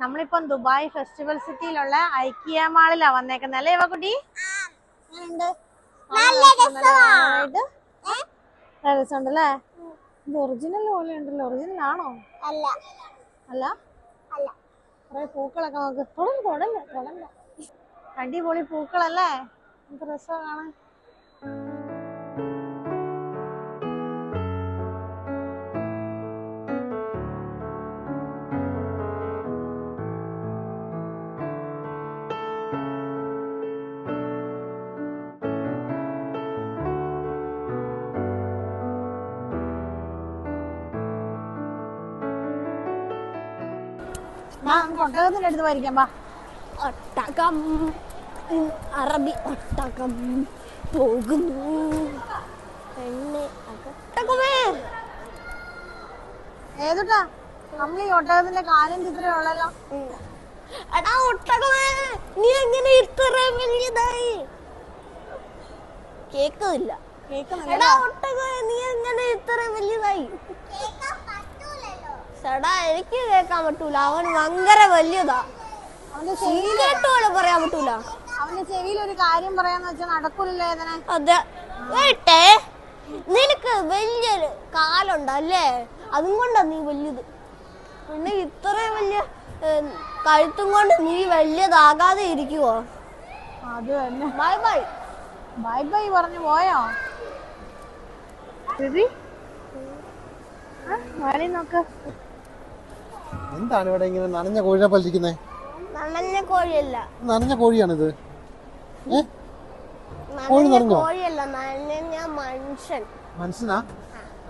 നമ്മളിപ്പം Dubai festival സിറ്റിയിലുള്ള IKEA മാളിലാ വന്നേക്കുന്നത് അല്ലേ ഇവ. നല്ല രസമുണ്ടല്ലേ? ഇത് ഒറിജിനൽ പോലെ ഉണ്ടല്ലോ. ഒറിജിനൽ ആണോ? അല്ല. അല്ല? അല്ല. കുറെ പൂക്കളൊക്കെ നോക്ക് തുടങ്ങി തുടങ്ങ് തുടങ്ങ് അടിപൊളി പൂക്കളല്ലേ? എന്ത് രസമാണ് കാണാൻ. വാ, എടുത്ത് വായിക്കാം വാ. ഒട്ടകം. അറബി ഒട്ടകം. പോകുന്നു. ഏതുട്ടാ? നമ്മൾ ഈ ഒട്ടകത്തിന്റെ കാലം ചിത്രമുള്ളല്ലോ എടാ ഒട്ടകമേ നീ എങ്ങനെ ഇത്ര വലിയതായി കേക്കുന്നില്ല. കേൾക്കുന്നില്ല എടാ ഒട്ടകമേ നീ എങ്ങനെ ഇത്ര വലിയതായി എടാ എനിക്ക് കേൾക്കാൻ പറ്റൂല. അവൻ ഭയങ്കര വലിയതാ. പറയാൻ പറ്റൂല. അവന്റെ ചെവിയിൽ ഒരു കാര്യം പറയാന്ന് വെച്ചാൽ നടക്കൂലല്ലോ ഏതനെ അതെ. നിനക്ക് വലിയൊരു കാലുണ്ട് അല്ലേ അതും കൊണ്ടാ നീ വലിയത്. പിന്നെ ഇത്രയും വലിയ കഴുത്തും കൊണ്ട് നീ വലിയതാകാതെ ഇരിക്കുവോ? അത് തന്നെ. By bye. ബൈ ബൈ പറഞ്ഞു പോയോ? വഴി നോക്ക്. എന്താണ് ഇവിടെ ഇങ്ങനെ നനഞ്ഞ കോഴിനെ പലിരിക്കുന്നത് നനഞ്ഞ കോഴിയല്ല നനഞ്ഞ കോഴിയാണിത് കോഴി നനഞ്ഞ? കോഴിയല്ല നനഞ്ഞ മനുഷ്യൻ മനുഷ്യനാ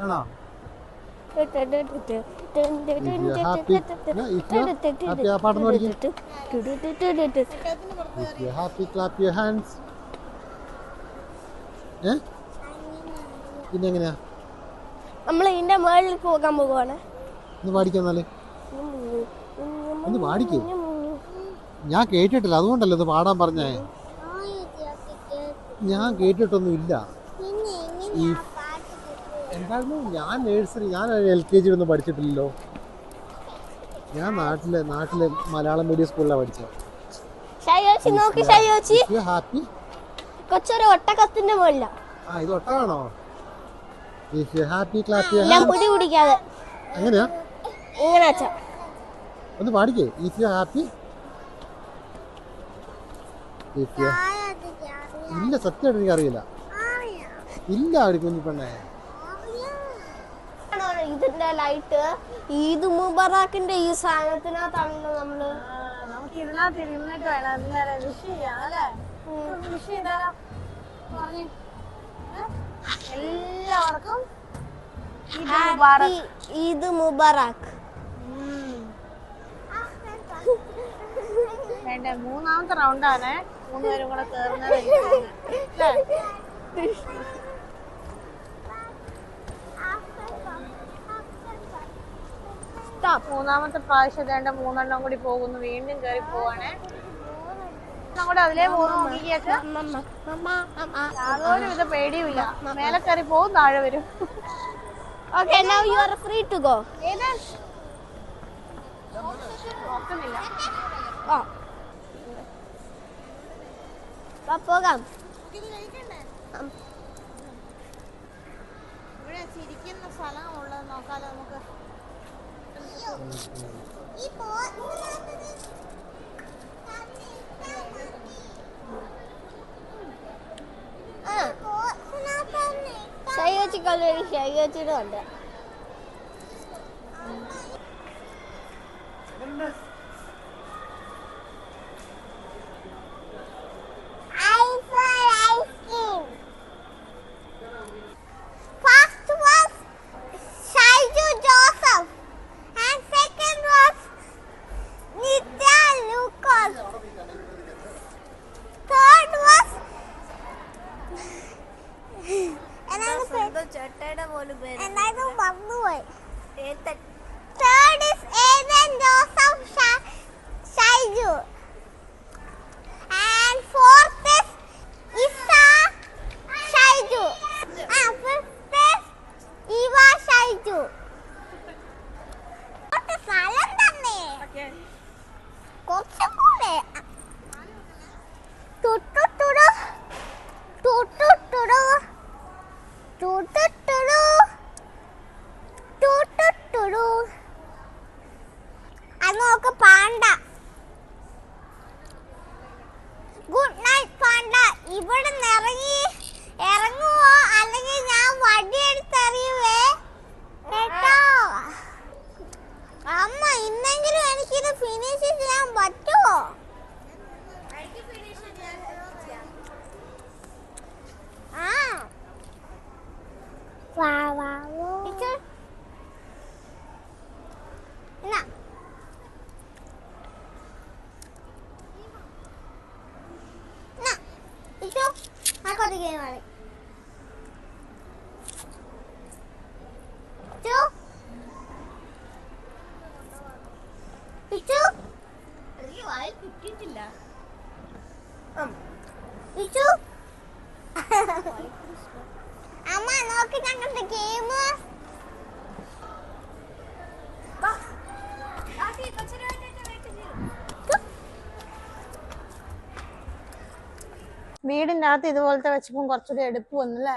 ആണോ പിന്നെങ്ങനെയാ പിന്നെ എങ്ങനെയാ നമ്മൾ ഇതിന്റെ മേളിൽ പോകാൻ പോവാണ് ഒന്ന് പാടിക്കാന്നാൽ ഒന്ന് പാടിക്കേ ഞാൻ കേട്ടിട്ടില്ല. അതുകൊണ്ടല്ലോ ഇത് പാടാൻ പറഞ്ഞേ? ഞാൻ കേട്ടിട്ടൊന്നും ഇല്ല ഈ എന്തായിരുന്നു? ഞാൻ നേഴ്സറി ഞാൻ എൽ കെ ജി ഒന്നും പഠിച്ചിട്ടില്ലല്ലോ. ഞാൻ നാട്ടിലെ നാട്ടിലെ മലയാളം മീഡിയം സ്കൂളിലാണ് പഠിച്ചത് ഹാപ്പി കൊച്ചൊരു ഒട്ടകത്തിന്റെ മുകളില. ആ ഇത് ഹാപ്പി ഇങ്ങനെ വെച്ചാ. ഒന്ന് പാടിക്കേ. If you happy if you ഇല്ല സത്യമായിട്ട് എനിക്കറിയില്ല. ഇല്ല ഒരു കുഞ്ഞു പെണ്ണേ. ഇതിന്റെ ലൈറ്റ് ഈദ് മുബറാക്കിന്റെ ഈ സാധനത്തിനകത്താണല്ലോ നമ്മൾ. നമുക്ക് ഇതിനകത്ത് ഇരുന്നിട്ട് വേണം. ഇന്നലെ വിഷ് ചെയ്യാം അല്ലേ? വിഷ് ചെയ്താലോ? പറഞ്ഞേ. എല്ലാവർക്കും ഈദ് മുബാറക്. ഹാപ്പി ഈദ് മുബറാക്ക് ഉം. വേണ്ട മൂന്നാമത്തെ റൗണ്ടാണ് മൂന്നുപേരും കൂടെ കേറുന്നത്? മൂന്നാമത്തെ പ്രാവശ്യം വേണ്ട മൂന്നെണ്ണം കൂടി പോകുന്നു. വീണ്ടും കയറി പോവാണേ. കൂടെ അതിലേ പോകുന്നു വിധ പേടിയുമില്ല. മേലെ കയറി പോകും താഴെ വരും. Okay now you are free to go ഏത്? നോക്കുന്നില്ല. ആ. പോകാം. ഇവിടെ ചിരിക്കുന്ന സ്ഥലമുള്ളത് നോക്കാലോ നമുക്ക്. ഷൈവച്ചി കളി ഷൈവച്ചിയുടെ ഉണ്ട്. ടുട്ടുട്ടുടു. പാണ്ട ഗുഡ് നൈറ്റ് പാണ്ട ഇവിടെ ഇറങ്ങി ഇറങ്ങുവോ അല്ലെങ്കിൽ ഞാൻ വടിയെടുത്തെറിയുവേ കേട്ടോ അമ്മ ഇന്നെങ്കിലും എനിക്കിത് ഫിനിഷ് ചെയ്യാൻ പറ്റുമോ ആ വാ വാ ഇച്ചു എന്നാ എന്നാ ഇച്ചു അങ്ങോട്ട് ഗെയിം കളി ഇച്ചു ഇച്ചു ഇച്ചു അമ്മ നോക്കി ഞങ്ങളുടെ ഗെയിം വീടിന്റെ അകത്ത് ഇതുപോലത്തെ വെച്ചപ്പം കുറച്ചുകൂടി എടുപ്പ് വന്നല്ലേ?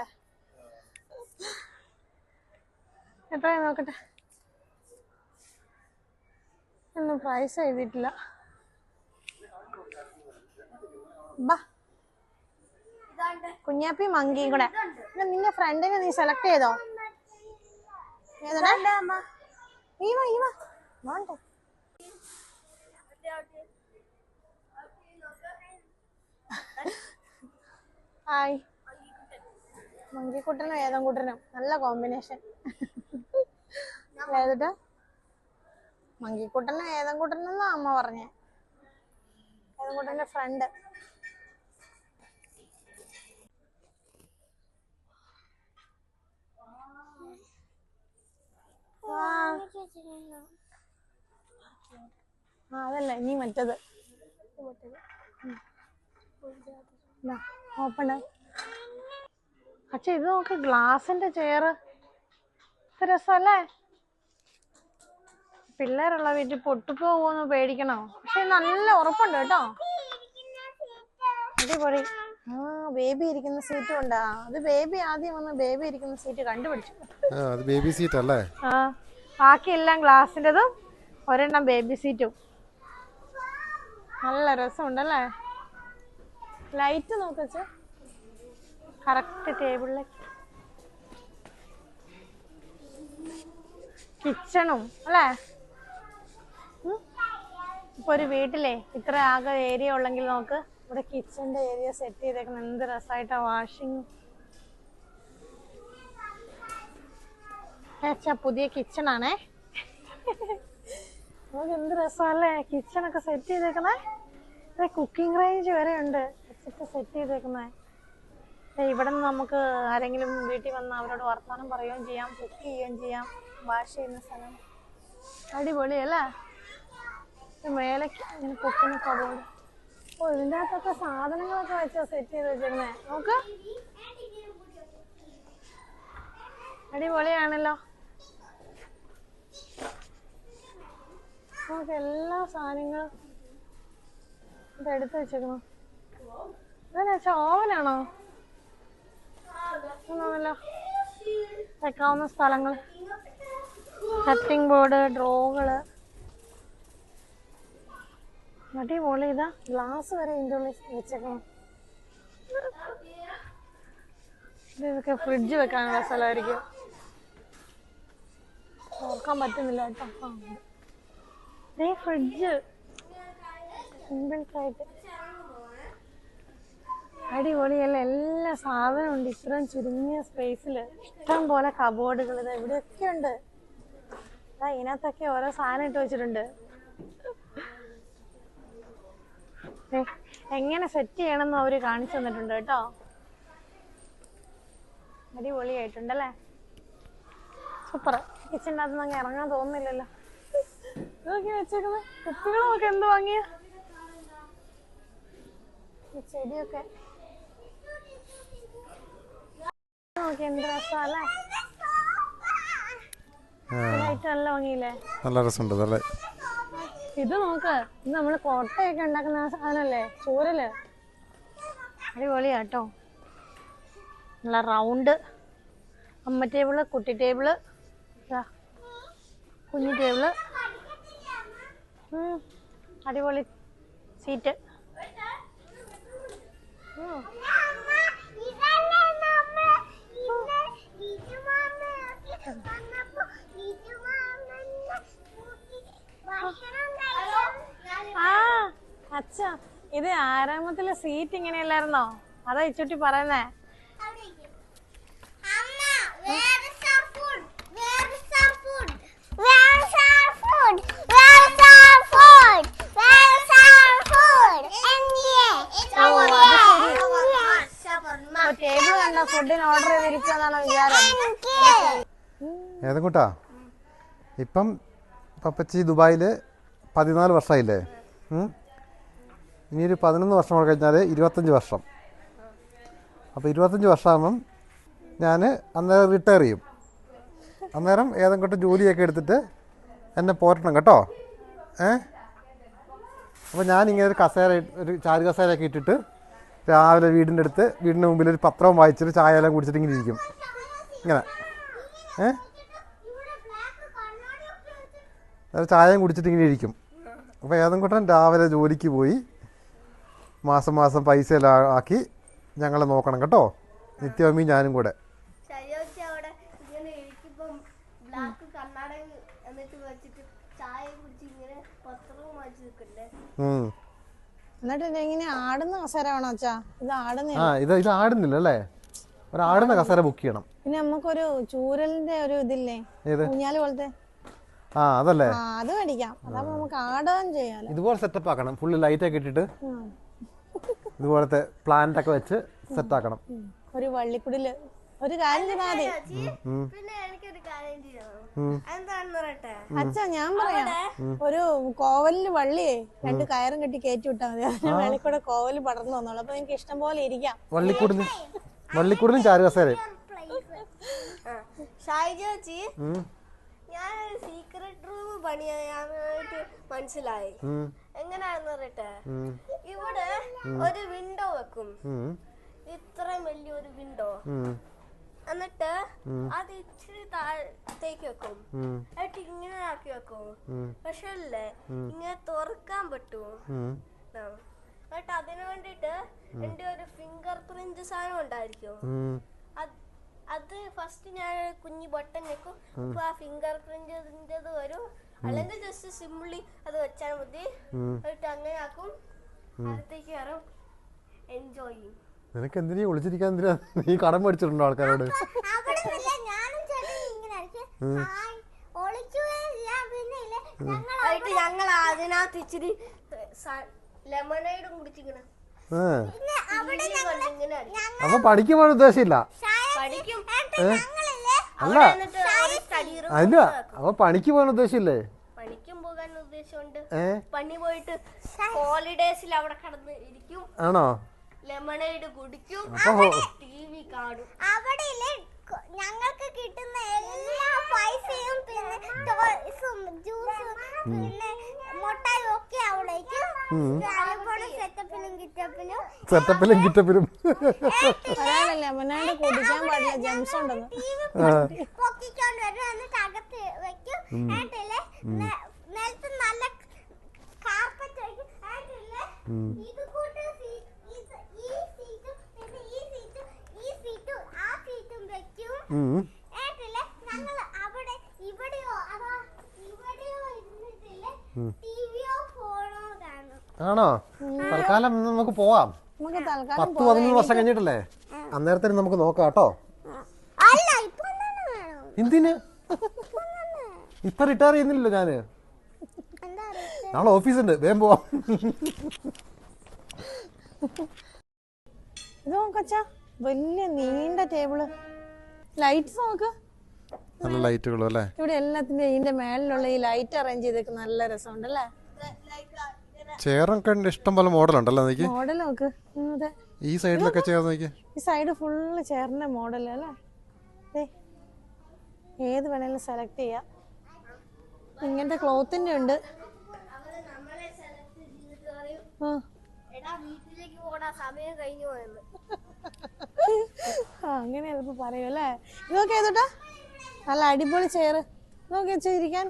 എത്രയാ നോക്കട്ടെ? ഒന്നും പ്രൈസ് എഴുതിയിട്ടില്ല ബാ. കുഞ്ഞാപ്പി മങ്കിയും കൂടെ. നിന്റെ ഫ്രണ്ടിനെ നീ സെലക്ട് ചെയ്തോ? ഏതാ ഹായ്. മങ്കിക്കുട്ടനും ഏതംകുട്ടനും. നല്ല കോമ്പിനേഷൻ ഏതിട്ട്? മങ്കിക്കുട്ടനും ഏതംകുട്ടനെന്നാ അമ്മ പറഞ്ഞേ? ഏതംകുട്ടന്റെ ഫ്രണ്ട് അതല്ല ഇനി മറ്റത്. ഓപ്പൺ പക്ഷെ ഇത് നോക്ക് ഗ്ലാസിന്റെ ചെയർ രസമല്ലേ? പിള്ളേരുള്ള വീട്ടിൽ പൊട്ടിപ്പോകുമെന്ന് പേടിക്കണോ? പക്ഷെ നല്ല ഉറപ്പുണ്ട് കേട്ടോ. അടിപൊളി. ആ ബേബി ഇരിക്കുന്ന സീറ്റും ഉണ്ടാ? അത് ബേബി ആദ്യം വന്ന് ബേബി ഇരിക്കുന്ന സീറ്റ് കണ്ടുപിടിച്ചു. ആ അത് ബേബി സീറ്റ് അല്ലേ? ആ ബാക്കിയെല്ലാം ഗ്ലാസിന്റെതും ഒരെണ്ണം ബേബി സീറ്റും നല്ല രസമുണ്ടല്ലേ? ലൈറ്റ് നോക്കച്ച കറക്റ്റ് ടേബിളിലേക്ക് കിച്ചണും അല്ലേ? ഇപ്പൊ ഒരു വീട്ടിലെ ഇത്ര ആകെ ഏരിയ ഉള്ളെങ്കിൽ നമുക്ക് ഇവിടെ കിച്ചന്റെ ഏരിയ സെറ്റ് ചെയ്തേക്കുന്നത് എന്ത് രസമായിട്ടാ വാഷിംഗ് അച്ഛാ പുതിയ കിച്ചൺ ആണേ. നമുക്ക് എന്ത് രസമല്ലേ? കിച്ചൺ ഒക്കെ സെറ്റ് ചെയ്തേക്കണേ കുക്കിംഗ് റേഞ്ച് വരെ ഉണ്ട്. സെറ്റ് ചെയ്തേക്കുന്നേ. ഇവിടെ നിന്ന് നമുക്ക് ആരെങ്കിലും വീട്ടിൽ വന്ന് അവരോട് വർത്തമാനം പറയുകയും ചെയ്യാം കുക്ക് ചെയ്യുകയും ചെയ്യാം വാഷ് ചെയ്യുന്ന സ്ഥലം. അടിപൊളിയല്ലേ? മേലേക്ക് ഇങ്ങനെ കുക്കുന്ന കബോർഡ് ഓ ഇതിന്റെ അകത്തൊക്കെ സാധനങ്ങളൊക്കെ വെച്ച സെറ്റ് ചെയ്ത് വെച്ചിരുന്നേ നോക്ക്. അടിപൊളിയാണല്ലോ. നമുക്ക് എല്ലാ സാധനങ്ങളും ഇത് എടുത്ത് വെച്ചേക്കണോ ഇതെന്ന് വെച്ചാ ഓവനാണോ? ഒന്നുമല്ലോ വെക്കാവുന്ന സ്ഥലങ്ങൾ കട്ടിംഗ് ബോർഡ് ഡ്രോകൾ അടിപൊളി. ഇതാ ഗ്ലാസ് വരെ ഇതിന്റെ ഉള്ളിൽ വെച്ചേക്കണം ഇത് ഇതൊക്കെ ഫ്രിഡ്ജ് വെക്കാനുള്ള സ്ഥലമായിരിക്കും. ഓർക്കാൻ പറ്റുന്നില്ല കേട്ടോ. ദേ ഫ്രിഡ്ജ് സിമ്പിൾസായിട്ട് അടിപൊളിയല്ല? എല്ലാ സാധനവും ഉണ്ട്. ഇത്രയും ചുരുങ്ങിയ സ്പേസിൽ ഇഷ്ടം പോലെ കബോർഡുകൾ ഇത് എവിടെയൊക്കെ ഉണ്ട്. ഇതിനകത്തൊക്കെ ഓരോ സാധനം ഇട്ട് വെച്ചിട്ടുണ്ട്. എങ്ങനെ സെറ്റ് ചെയ്യണമെന്ന് അവർ കാണിച്ചു തന്നിട്ടുണ്ട് കേട്ടോ. അടിപൊളിയായിട്ടുണ്ടല്ലേ? സൂപ്പർ. കിച്ചന്റെ അകത്ത് അങ്ങ് ഇറങ്ങാൻ തോന്നുന്നില്ലല്ലോ. ഇതൊക്കെ വെച്ചേക്കുന്നത് കുപ്പികളൊക്കെ എന്ത് വാങ്ങിയ? ചെടിയൊക്കെ. നല്ല രസമുണ്ട് നല്ല ഇത് നോക്ക് ഇത് നമ്മൾ കോട്ടയൊക്കെ ഉണ്ടാക്കുന്ന ആ സാധനല്ലേ? ചൂരൽ? അടിപൊളിയാട്ടോ. നല്ല റൗണ്ട് അമ്മ ടേബിൾ കുട്ടി ടേബിൾ കുഞ്ഞു ടേബിൾ അടിപൊളി സീറ്റ് ഉം. ആ അച്ഛ ഇത് ആരാമത്തിലെ സീറ്റ് ഇങ്ങനെയല്ലായിരുന്നോ? അതാ ഇച്ചുട്ടി പറയുന്നേ. ടേബിൾ കണ്ട? ഫുഡിന് ഓർഡർ വിചാരം. ഇപ്പം പപ്പച്ചി ദുബായിൽ പതിനാല് വർഷമായില്ലേ? ഇനിയൊരു പതിനൊന്ന് വർഷം കൂടെ കഴിഞ്ഞാൽ ഇരുപത്തഞ്ച് വർഷം. അപ്പോൾ ഇരുപത്തഞ്ച് വർഷമാകുമ്പം ഞാൻ അന്നേരം റിട്ടയർ ചെയ്യും. അന്നേരം ഏതെങ്കിലും ജോലിയൊക്കെ എടുത്തിട്ട് എന്നെ പോരട്ടണം കേട്ടോ. ഏ? അപ്പോൾ ഞാനിങ്ങനെ ഒരു കസേര ഒരു ചാരു കസേരയൊക്കെ ഇട്ടിട്ട് രാവിലെ വീടിന്റെ അടുത്ത് വീടിന്റെ മുമ്പിൽ ഒരു പത്രവും വായിച്ചിട്ട് ചായ എല്ലാം കുടിച്ചിട്ട് ഇങ്ങനെ ഇരിക്കും. ഇങ്ങനെ. ഏ? ചായയും കുടിച്ചിട്ട് ഇങ്ങനെ ഇരിക്കും. അപ്പോൾ ഏതെങ്കിലും രാവിലെ ജോലിക്ക് പോയി മാസം മാസം പൈസ എല്ലാം ആക്കി ഞങ്ങളെ നോക്കണം കേട്ടോ. നിത്യമ്മയും ഞാനും കൂടെ. ഇത് ഇത് ആടുന്നില്ല അല്ലേ? ഒരു ആടുന്ന കസേര ബുക്ക് ചെയ്യണം. പിന്നെ നമുക്കൊരു ചൂരലിന്റെ ഒരു ഇതില്ലേ? ഊഞ്ഞാൽ പോലത്തെ? ആ അതല്ലേ? ആ അത് മേടിക്കാം. അതാവുമ്പോ നമുക്ക് ആടുകയും ചെയ്യാലോ. ഇതുപോലെ സെറ്റപ്പ് ആക്കണം. ഫുള്ള് ലൈറ്റ് ഒക്കെ ഇട്ടിട്ട്. ഇതുപോലത്തെ പ്ലാന്റ് ഒക്കെ വെച്ച് സെറ്റ് ആക്കണം. ഒരു വള്ളിക്കുടിൽ. ഒരു കാര്യം ചെയ്താൽ അച്ഛാ ഞാൻ പറയാം. ഒരു കോവലിൽ വള്ളിയേ രണ്ട് കയറും കെട്ടി കയറ്റി വിട്ടാൽ മതി. അതിന് കൂടെ കോവൽ പടർന്നു വന്നോളൂ. അപ്പൊ നിങ്ങൾക്ക് ഇഷ്ടം പോലെ ഇരിക്കാം. വള്ളിക്കൂടിലും വള്ളിക്കൂടിലും ചാരു കസേരയും. ഷായി ചേച്ചി. ഞാനൊരു സീക്രട്ട് റൂം പണിയാനായിട്ട് മനസ്സിലായി. ഉം. എങ്ങനെയാണെന്ന് പറയട്ടെ ഇവിടെ ഒരു വിൻഡോ വെക്കും. ഇത്ര ഇത്രയും വലിയൊരു വിൻഡോ. എന്നിട്ട് അത് ഇച്ചിരി താഴത്തേക്ക് വെക്കും. എന്നിട്ട് ഇങ്ങനെ ആക്കി വെക്കും. പക്ഷെ അല്ലേ ഇങ്ങനെ തുറക്കാൻ പറ്റുമോ. എന്നിട്ട് അതിനു വേണ്ടിട്ട് എന്റെ ഒരു ഫിംഗർ പ്രിന്റ് സാധനം ഉണ്ടായിരിക്കും. അത് ഫസ്റ്റ് ഞാൻ കുഞ്ഞു ബട്ടൺ വെക്കും. അപ്പൊ ആ ഫിംഗർ പ്രിന്റിന്റെത് വരും. അല്ലെങ്കിൽ ജസ്റ്റ് സിമ്പിളി അത് വെച്ചാൽ മതി. എന്നിട്ട് അങ്ങനെ ആക്കും. അടുത്തേക്ക് കയറും. എൻജോയ് ചെയ്യും. നിനക്ക് എന്തിനാ ഒളിച്ചിരിക്കാൻ എന്തിനാ? നീ കടം മേടിച്ചിട്ടുണ്ടോ ആൾക്കാരോട്? ഞങ്ങൾ അതിനകത്ത് ഇച്ചിരി ലെമണൈഡും കുടിച്ചിങ്ങനെ അപ്പൊ പഠിക്കുമ്പോൾ ഉദ്ദേശമില്ല അല്ല. അല്ല അപ്പൊ പണിക്ക് പോകാൻ ഉദ്ദേശമില്ലേ പണിക്കും പോകാൻ ഉദ്ദേശമുണ്ട് പണി പോയിട്ട് ഹോളിഡേസിൽ അവിടെ കിടന്ന് ഇരിക്കും. ആണോ? ലെമണേഡ് കുടിക്കും. ടിവി ടി വി കാണും. അവിടെ ഞങ്ങൾക്ക് കിട്ടുന്ന എല്ലാ പൈസയും പിന്നെ ടോയ്സും ജ്യൂസും പിന്നെ മുട്ടായും ഒക്കെ അവിടേക്ക്. അതുപോലെ സെറ്റപ്പിനും കിറ്റപ്പിനും സെറ്റപ്പിലും കിറ്റപ്പിലും. ഒരാളല്ലേ അവനാണ്ട് കുടിക്കാൻ പാടില്ല ജംസ് ഉണ്ടെന്ന്. പൊക്കിക്കൊണ്ട് വരും എന്നിട്ട് അകത്ത് വെക്കും. എന്നിട്ടില്ലേ നെ- നിലത്ത് നല്ല കാർപ്പറ്റ് വെക്കും. എന്നിട്ടില്ലേ ഇത് കൂട്ട് സീ- ഇത് ഈ സീറ്റും പിന്നെ ഈ സീറ്റും ഈ സീറ്റും ആ സീറ്റും വെക്കും ഉം. ഏട്ടില്ലേ ഞങ്ങൾ അവിടെ ഇവിടെയോ അതാ ഇവിടെയോ ഇരുന്നിട്ടില്ലേ ടിവിയോ ഫോണോ കാണും ആണോ? തൽക്കാലം നമുക്ക് പോവാം. പത്ത് പതിനൊന്ന് വർഷം കഴിഞ്ഞിട്ടല്ലേ? അന്നേരത്തിന് നമുക്ക് നോക്കാം കേട്ടോ. എന്തിന്? ഇപ്പൊ റിട്ടയർ ചെയ്യുന്നില്ലല്ലോ ഞാൻ. നാളെ ഓഫീസുണ്ട്. വേഗം പോവാം. ഇത് നോക്കച്ചാ വലിയ നീണ്ട ടേബിൾ. ലൈറ്റ്സ് നോക്ക്. നല്ല ലൈറ്റുകൾ അല്ലേ? ഇവിടെ എല്ലാത്തിന്റെ ഇതിന്റെ മേളിലുള്ള ഈ ലൈറ്റ് അറേഞ്ച് ചെയ്തേക്ക് നല്ല രസമുണ്ട് അല്ലേ? കണ്ട ഇഷ്ടം പോലെ മോഡൽ ഉണ്ടല്ലോ നോക്കി മോഡൽ നോക്ക്. അതെ. ഈ സൈഡിലൊക്കെ ചെയർ നോക്കി ഈ സൈഡ് ഫുള്ള് ചെയറിന്റെ മോഡൽ അല്ലേ? ഏത് വേണേലും സെലക്ട് ചെയ്യാം. ഇങ്ങനത്തെ ക്ലോത്തിന്റെ ഉണ്ട്. ആ. വീട്ടിലേക്ക് പോകണ സമയം കഴിഞ്ഞു പോയെന്ന് ആ അങ്ങനെ ചിലപ്പോ പറയൂ അല്ലേ? ഇതൊക്കെ ഏതോട്ടാ? നല്ല അടിപൊളി ചെയർ നോക്കി വെച്ചിരിക്കാൻ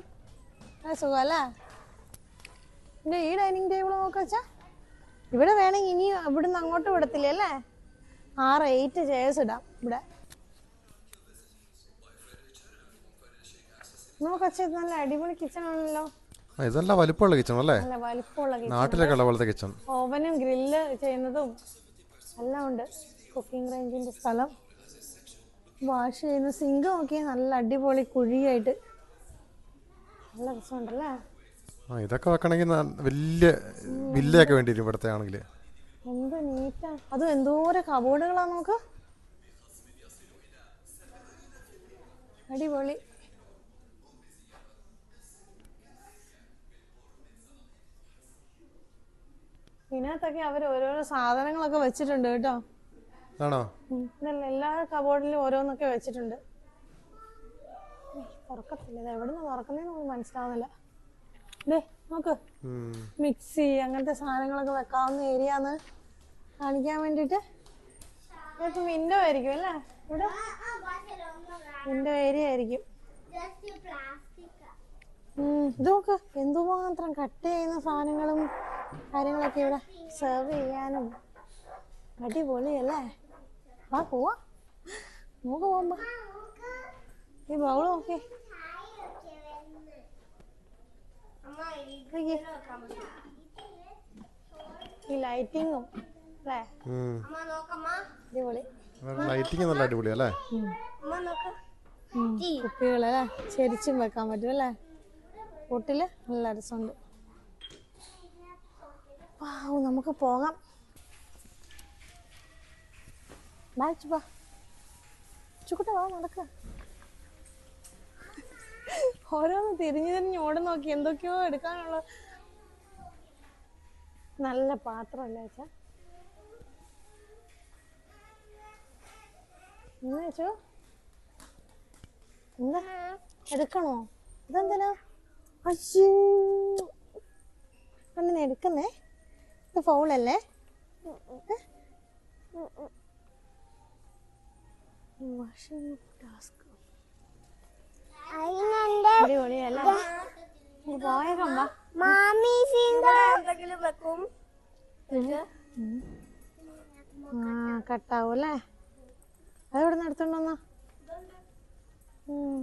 നല്ല സുഖം അല്ലേ? ഈ ഡൈനിങ് ടേബിൾ നോക്ക വെച്ചാ ഇവിടെ വേണമെങ്കിൽ ഇനി ഇവിടുന്ന് അങ്ങോട്ട് വിടത്തില്ലേ അല്ലേ? ആറ് എയ്റ്റ് ചെയർസ് ഇടാം ഇവിടെ. നോക്കി വെച്ചാൽ നല്ല അടിപൊളി കിച്ചൺ ആണല്ലോ. ഇതല്ല ഇതെല്ലാം വലിപ്പമുള്ള കിച്ചൺ അല്ലേ? നല്ല വലിപ്പമുള്ള കിച്ചൺ നാട്ടിലൊക്കെ ഉള്ള പോലത്തെ കിച്ചൺ ഓവനും ഗ്രില്ല് ചെയ്യുന്നതും എല്ലാം ഉണ്ട്. കുക്കിംഗ് റേഞ്ചിന്റെ സ്ഥലം. വാഷ് ചെയ്യുന്ന സിങ്ക് നോക്കി നല്ല അടിപൊളി കുഴിയായിട്ട്. നല്ല രസമുണ്ടല്ലേ? ആ ഇതൊക്കെ വെക്കണമെങ്കിൽ വലിയ വില്ലയൊക്കെ വേണ്ടി വരും ഇവിടുത്തെ ആണെങ്കിൽ. എന്ത് നീറ്റാ അതും എന്തോരം കബോർഡുകളാണ് നമുക്ക് അടിപൊളി. ഇതിനകത്തൊക്കെ അവർ ഓരോരോ സാധനങ്ങളൊക്കെ വെച്ചിട്ടുണ്ട് കേട്ടോ. ആണോ? എല്ലാ കബോർഡിലും ഓരോന്നൊക്കെ വെച്ചിട്ടുണ്ട്. തുറക്കത്തില്ല. എവിടുന്ന് തുറക്കുന്നതെന്ന് നമുക്ക് മനസ്സിലാവുന്നില്ല. നോക്ക്. മിക്സി അങ്ങനത്തെ സാധനങ്ങളൊക്കെ വെക്കാവുന്ന ഏരിയാന്ന് കാണിക്കാൻ വേണ്ടിട്ട് ഇതൊക്കെ വിൻഡോ ആയിരിക്കും അല്ലേ? ഇവിടെ? വിൻഡോ ഏരിയ ആയിരിക്കും. ഇത് നോക്ക്. എന്തുമാത്രം കട്ട് ചെയ്യുന്ന സാധനങ്ങളും കാര്യങ്ങളൊക്കെ ഇവിടെ സെർവ് ചെയ്യാനും അടിപൊളിയല്ലേ? ആ പോവാ. നമുക്ക് പോകുമ്പോ ഈ ബൗൾ നോക്കി. ഈ ലൈറ്റിങ്ങും അല്ലേ? അമ്മ നോക്കമ്മ. അടിപൊളി. ലൈറ്റിംഗ് നല്ല അടിപൊളിയല്ലേ അമ്മ നോക്ക്. കുപ്പികളല്ലേ ചെരിച്ചും വെക്കാൻ പറ്റും അല്ലേ? കൂട്ടിൽ നല്ല രസമുണ്ട്. നമുക്ക് പോകാം. ബാച്ച് വാ ചുക്കുട്ട വാ നടക്ക ഓരോന്ന് തിരിഞ്ഞു തിരിഞ്ഞ് ഓടി നോക്കി എന്തൊക്കെയോ എടുക്കാനുള്ള നല്ല പാത്രമല്ലേ വെച്ചാ എന്ന് എന്താ എടുക്കണോ ഇതെന്തിനാ അയ്യോ അങ്ങനെ എടുക്കുന്നേ ഇത് ഫൗളല്ലേ അടിപൊളിയല്ലേ? പോയേക്കാം വാ. മാമി ഫിംഗർ എന്തെങ്കിലും വെക്കും. ആ കട്ടാവും അല്ലേ അതെവിടെ നിന്ന് എടുത്തോണ്ട് വന്നാ? ഉം.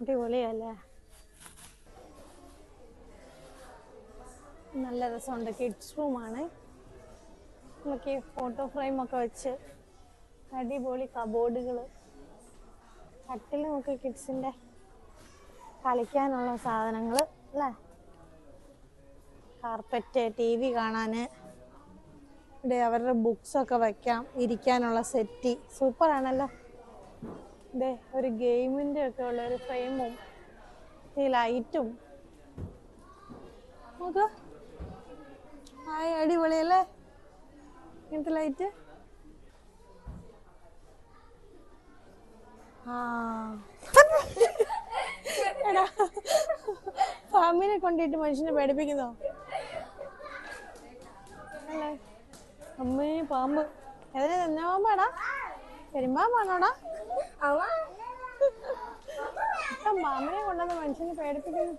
അടിപൊളിയല്ലേ? നല്ല രസമുണ്ട്. കിഡ്സ് റൂമാണ് നമുക്ക് ഫോട്ടോ ഫ്രെയിം ഒക്കെ വെച്ച് അടിപൊളി കബോർഡുകൾ കട്ടിൽ നമുക്ക് കിഡ്സിന്റെ കളിക്കാനുള്ള സാധനങ്ങൾ അല്ലേ? കാർപ്പറ്റ് ടി വി കാണാൻ ഇവിടെ അവരുടെ ബുക്സൊക്കെ വയ്ക്കാം ഇരിക്കാനുള്ള സെറ്റി. സൂപ്പറാണല്ലോ ഇതേ ഒരു ഗെയിമിന്റെ ഒക്കെ ഉള്ള ഒരു ഫ്രെയിമും ഈ ലൈറ്റും നോക്ക്. ഹായ് അടിപൊളിയല്ലേ? ഇങ്ങനത്തെ ലൈറ്റ് ആ. പാമ്പിനെ കൊണ്ടിട്ട് മനുഷ്യനെ പേടിപ്പിക്കുന്നോ? അല്ലേ? അമ്മേ പാമ്പ്. എതിരെ തന്നെ പാമ്പാടാ? പെരുമ്പാമ്പാണോടാ പാമ്പിനെ കൊണ്ടുവന്ന് മനുഷ്യനെ പേടിപ്പിക്കുന്നു.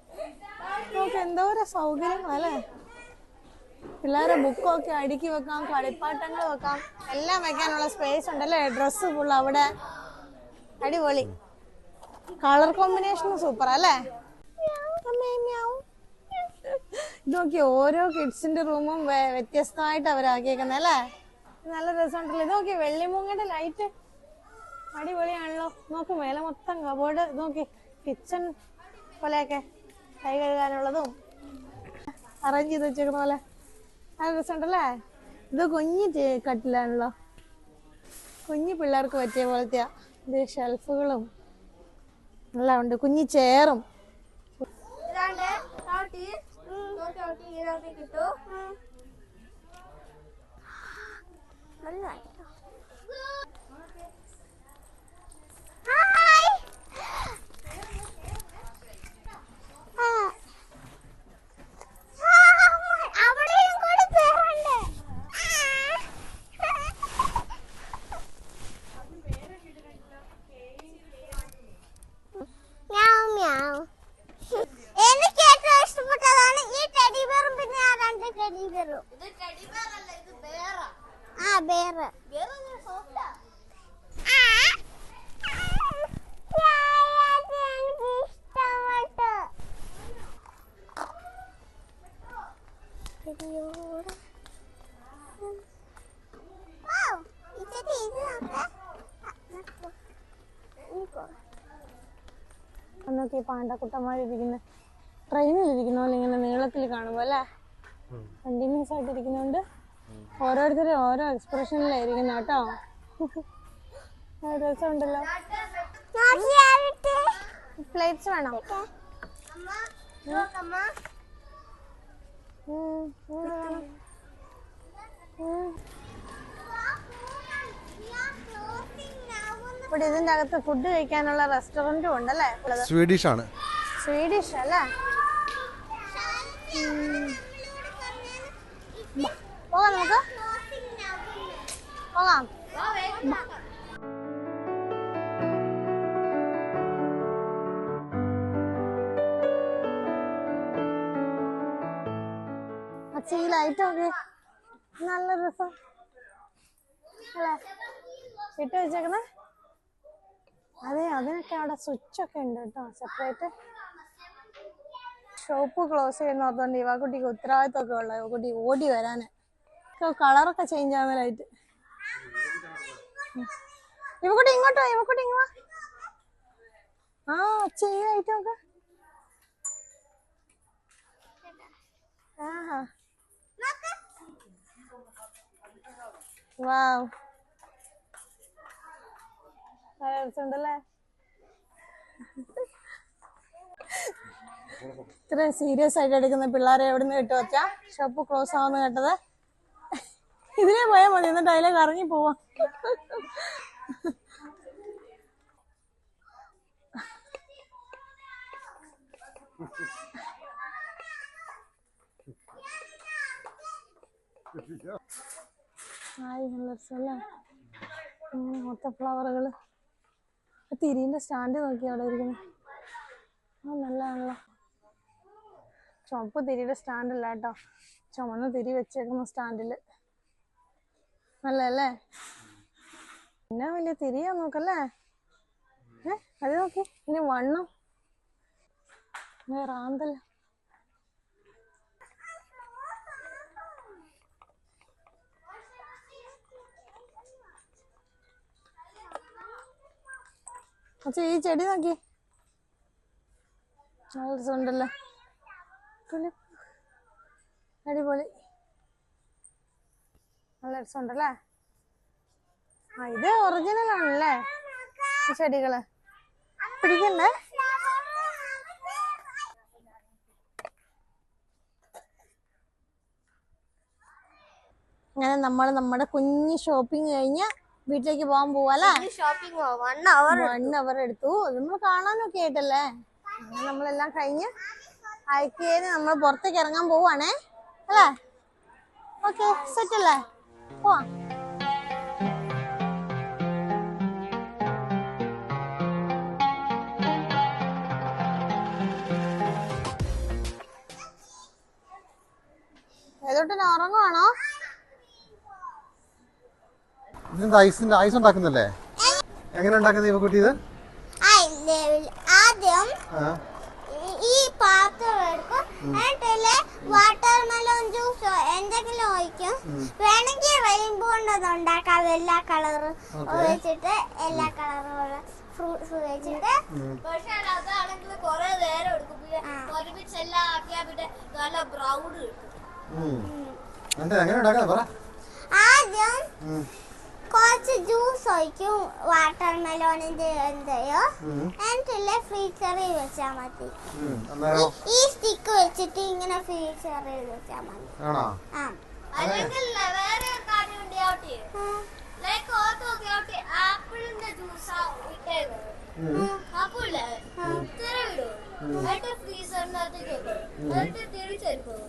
നോക്ക് എന്തോരം സൗകര്യങ്ങളല്ലേ പിള്ളേരെ ബുക്കൊക്കെ അടുക്കി വെക്കാം കളിപ്പാട്ടങ്ങൾ വെക്കാം എല്ലാം വെക്കാനുള്ള സ്പേസ് ഉണ്ടല്ലേ? ഡ്രസ്സ് ഫുൾ അവിടെ. അടിപൊളി. കളർ കോമ്പിനേഷൻ സൂപ്പർ അല്ലേ? അമ്മേ, മ്യാവ്. ഇത് നോക്കി ഓരോ കിഡ്സിന്റെ റൂമും വ്യത്യസ്തമായിട്ട് അവരാക്കിയേക്കുന്നത് അല്ലേ? നല്ല രസമുണ്ടല്ലോ. ഇതൊക്കെ വെള്ളിമൂങ്ങയുടെ ലൈറ്റ് അടിപൊളിയാണല്ലോ. നോക്ക് മേലെ മൊത്തം കബോർഡ് നോക്കി കിച്ചൺ പോലെയൊക്കെ കൈ കഴുകാനുള്ളതും അറേഞ്ച് ചെയ്ത് വെച്ചേക്കുന്ന പോലെ. നല്ല രസമുണ്ടല്ലേ? ഇത് കുഞ്ഞി കട്ടിലാണല്ലോ. കുഞ്ഞു പിള്ളേർക്ക് പറ്റിയ പോലത്തെ ഇത് ഷെൽഫുകളും എല്ലാം ഉണ്ട്. കുഞ്ഞി ചെയറും. കിട്ടൂ ഹായ് ഗിയറ് ഇഷ്ടപ്പെട്ടു Wow, ഇത് ഇത് നോക്ക്. അന്നൊക്കെ ഈ പാണ്ടക്കുട്ടന്മാരിരിക്കുന്ന ട്രെയിനിലിരിക്കുന്ന പോലെ ഇങ്ങനെ നീളത്തിൽ കാണുമ്പോൾ അല്ലേ കണ്ടിന്യൂസ് ആയിട്ട് ഇരിക്കുന്നോണ്ട് ഓരോരുത്തരും ഓരോ എക്സ്പ്രഷനിലായിരിക്കുന്ന കേട്ടോ രസമുണ്ടല്ലോ. പ്ലേറ്റ്സ് വേണോ. ഉം, ഇത് വേണം. ഉം. ഇവിടെ ഇതിന്റെ അകത്ത് ഫുഡ് കഴിക്കാനുള്ള റെസ്റ്റോറന്റും ഉണ്ടല്ലേ? സ്വീഡിഷ് ആണ്. സ്വീഡിഷ് അല്ലേ? പോകാം നമുക്ക്. പോകാം. അച്ഛ ഈ ലൈറ്റ് ഒക്കെ നല്ല രസം. അല്ലേ? ഇട്ട് വെച്ചേക്കുന്നേ? അതെ അതിനൊക്കെ അവിടെ സ്വിച്ച് ഒക്കെ ഉണ്ട് കേട്ടോ. സെപ്പറേറ്റ് ഷോപ്പ് ക്ലോസ് ചെയ്യുന്നോർത്തോണ്ട് ഇവാക്കുട്ടിക്ക് ഉത്തരവാദിത്തമൊക്കെ ഉള്ള ഇവക്കുട്ടി ഓടി വരാന്. കളറൊക്കെ ചേഞ്ച് ആവുന്ന ലൈറ്റ് ഇവക്കുട്ടി ഇങ്ങോട്ടോ ഇവക്കുട്ടി ഇങ്ങോ ആ അച്ഛ ഈ ലൈറ്റ് നോക്ക് ആഹാ. വാവ് നല്ല രസമുണ്ടല്ലേ ഇത്ര സീരിയസ് ആയിട്ട് എടുക്കുന്ന പിള്ളേരെ എവിടെ നിന്ന് കിട്ടും വെച്ചാ ഷോപ്പ് ക്ലോസ് ആവുന്ന കേട്ടത്. ഇതിലേ പോയാൽ മതി എന്നിട്ട് അതിലെ കറങ്ങി പോവാ. ആയി രസമല്ലേ? ഉം, ഫ്ലവറുകൾ തിരിന്റെ സ്റ്റാൻഡ് നോക്കി അവിടെ ഇരിക്കുന്നു. ആ നല്ലതാണല്ലോ. ചുമപ്പ് തിരിയുടെ സ്റ്റാൻഡില്ല കേട്ടോ. ചുമന്ന് തിരി വെച്ചേക്കുന്ന സ്റ്റാൻഡിൽ നല്ലല്ലേ പിന്നെ വലിയ തിരിയാ നോക്കല്ലേ? ഏ അത് നോക്കി. ഇനി വണ്ണം. റാന്തല്ല അച്ഛാ ഈ ചെടി നോക്കി. നല്ല രസമുണ്ടല്ലോ. അടിപൊളി. നല്ല രസമുണ്ടല്ലേ? ആ ഇത് ഒറിജിനൽ ആണല്ലേ? ഈ ചെടികൾ. പിടിക്കണ്ടേ? അങ്ങനെ നമ്മൾ നമ്മുടെ കുഞ്ഞ് ഷോപ്പിംഗ് കഴിഞ്ഞ് വീട്ടിലേക്ക് പോകാൻ പോവാല്ലേ? Shopping one hour one hour എടുത്തു. നമ്മൾ കാണാനൊക്കെ ആയിട്ടല്ലേ? നമ്മളെല്ലാം കഴിഞ്ഞ് അയക്കേന് നമ്മൾ പുറത്തേക്ക് ഇറങ്ങാൻ പോവാണേ. അല്ലേ? ഓക്കെ സെറ്റ് അല്ലേ? പോവാം. ഏതോട്ടിന് ഉറങ്ങുവാണോ? ഇതെന്താ ഐസിന്റെ ഐസ് ഉണ്ടാക്കുന്നല്ലേ? എങ്ങനെ ഉണ്ടാക്കുന്നത് ഇവക്കുട്ടി ഇത് ആ, ആദ്യം ഈ- പാത്രം എടുക്കും. എന്നിട്ടില്ലേ വാട്ടർ മെലോൺ ജ്യൂസോ എന്തെങ്കിലും ഒഴിക്കും. വേണമെങ്കിൽ റെയിൻബോ കൊണ്ടത് ഉണ്ടാക്കാം. എല്ലാ കളറും വെച്ചിട്ട് എല്ലാ കളറുള്ള ഫ്രൂട്ട്സ് വെച്ചിട്ട് പക്ഷെ അതാണെങ്കിൽ കുറെ നേരം എടുക്കും. ഒരുമിച്ച് എല്ലാം ആക്കിയാൽ പിന്നെ നല്ല ബ്രൗൺ കിട്ടും. ആദ്യം. കുറച്ച് ജ്യൂസ് ഒഴിക്കും. വാട്ടർ മെലോണിന്റെ എന്തെയോ എന്നിട്ടുള്ള എന്നിട്ടില്ലേ ഫ്രീസറിൽ വെച്ചാൽ മതി. ഈ സ്റ്റിക്ക് വെച്ചിട്ട് ഇങ്ങനെ ഫ്രീസറിൽ വെച്ചാൽ മതി. ആപ്പിളിന്റെ ജ്യൂസാ ഇട്ടേത് അപ്പിൾ ഇത്ര വിടും എന്നിട്ട് ഫ്രീസറിനകത്തേക്ക് വെക്കും എന്നിട്ട് തിരിച്ചെടുക്കും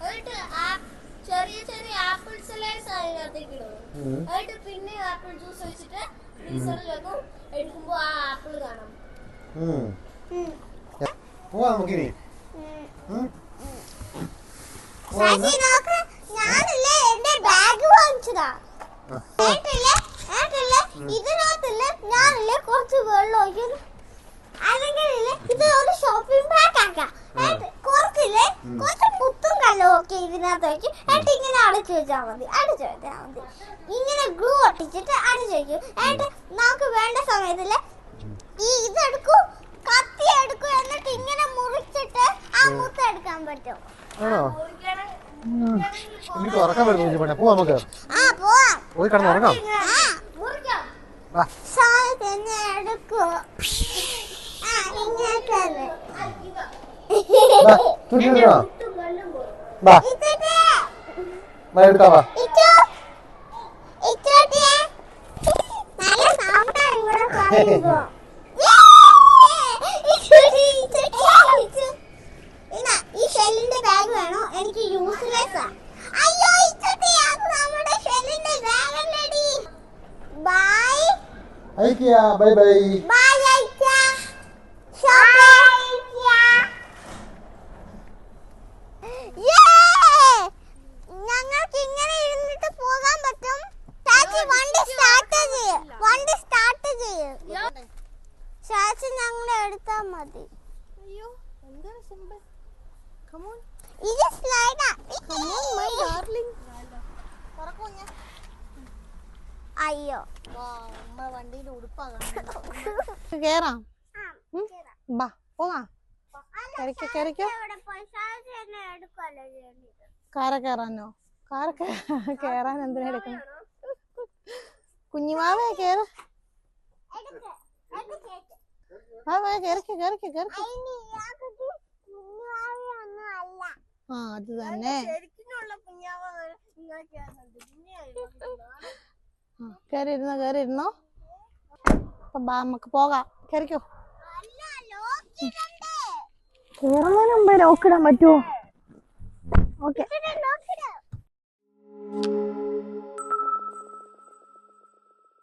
എന്നിട്ട് ആ- ചെറിയ ചെറിയ ആപ്പിൾ സ്ലൈസ് അതിനകത്തേക്ക് ഇടും എന്നിട്ട് പിന്നെ ആപ്പിൾ ജ്യൂസ് വെച്ചിട്ട് ഫ്രീസറിൽ വെക്കും എടുക്കുമ്പോ ആ ആപ്പിൾ കാണാം. പോവാ നമുക്കിനി. ഞാനല്ലേ എന്റെ ബാഗ് വാങ്ങിച്ചതാ. ഇതിനകത്തില്ലേ ഞാനില്ലേ കുറച്ച് വെള്ളം ഒഴിക്കുന്നു. ഇത് ഒരു ഷോപ്പിംഗ് ബാഗ് ആക്കാം. കുറച്ചില്ലേ? കുറച്ച് മുത്തും കല്ലും ഒക്കെ ഇതിനകത്ത് വെച്ച് ഇങ്ങനെ അടച്ചു വെച്ചാൽ മതി. അടച്ചു വെച്ചാൽ മതി. ഇങ്ങനെ ഗ്ലൂ ഒട്ടിച്ചിട്ട് അടിച്ചു വെക്കും. നമുക്ക് വേണ്ട സമയത്തിൽ ഈ ഇതെടുക്കൂ കത്തി എടുക്കൂ എന്നിട്ട് ഇങ്ങനെ മുറിച്ചിട്ട് ആ മുത്ത് എടുക്കാൻ പറ്റും. എനിക്ക് ഉറക്കം വരുന്നു പോവാം നമുക്ക്. ആ പോവാം. പോയി കിടന്ന് ഉറങ്ങാം. വാ. സാധനം തന്നെ എടുക്കൂ. ആ തന്നെ വാ? വാ ഇത്തിട്ട് വാ. എനിക്ക് യൂസ്ലെസ് അയ്യോ ഇച്ചോട്ടെ അത് നമ്മുടെ ഷെല്ലിന്റെ ബാഗ് അല്ലടി bye IKEA bye. Bye bye അയച്ച ഷോപ്പേ ഞങ്ങൾക്ക് ഇങ്ങനെ ഇരുന്നിട്ട് പോകാൻ പറ്റും ചാച്ചി വണ്ടി സ്റ്റാർട്ട് ചെയ്യ് വണ്ടി സ്റ്റാർട്ട് ചെയ്യ് ചാച്ചി ഞങ്ങളെ എടുത്താ മതി അയ്യോ എന്തൊരു സിമ്പിൾ കമോൺ ഇത് സ്ലൈഡാ കമോൺ മൈ ഡാർലിംഗ് അയ്യോ. ഉടുപ്പാകാം കേറാം? ബാ പോകാം കയറിക്കോ കയറിക്കോ. കാറ കയറാനോ കാര കയറാൻ എന്തിനാ എടുക്കണം കുഞ്ഞിമാവേ കേറ്. ആ കേറിക്കോ കേറിക്കോ കേറിക്കോ. ആ അത് തന്നെ. ഇരുന്നോ അപ്പൊ ബാ നമുക്ക് പോകാം. ലോക്കിടണ്ടേ കേറുന്നതിന് മുമ്പേ ലോക്കിടാൻ പറ്റുമോ? ഓക്കെ